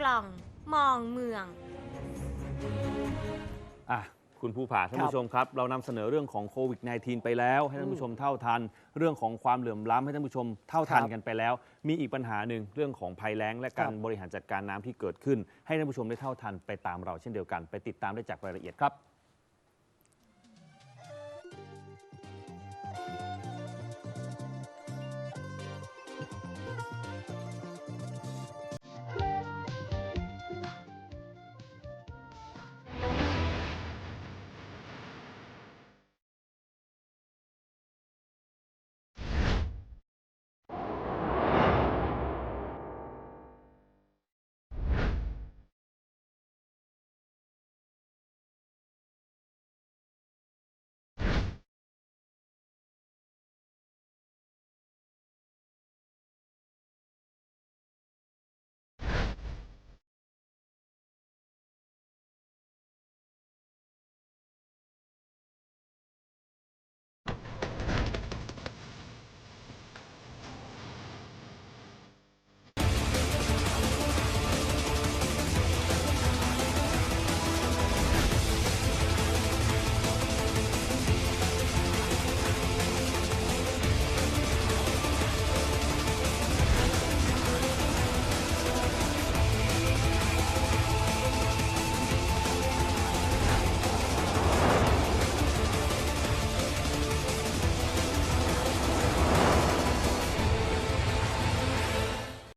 กล่องมองเมือง อะคุณภูผาท่านผู้ชมครับ เรานำเสนอเรื่องของโควิด -19 ไปแล้ว ให้ท่านผู้ชมเท่าทัน เรื่องของความเหลื่อมล้ำให้ท่านผู้ชมเท่าทันครับกันไปแล้ว มีอีกปัญหาหนึ่งเรื่องของภัยแล้ง และการครับ บริหารจัดการน้ำที่เกิดขึ้น ให้ท่านผู้ชมได้เท่าทันไปตามเราเช่นเดียวกัน ไปติดตามได้จากรายละเอียดครับ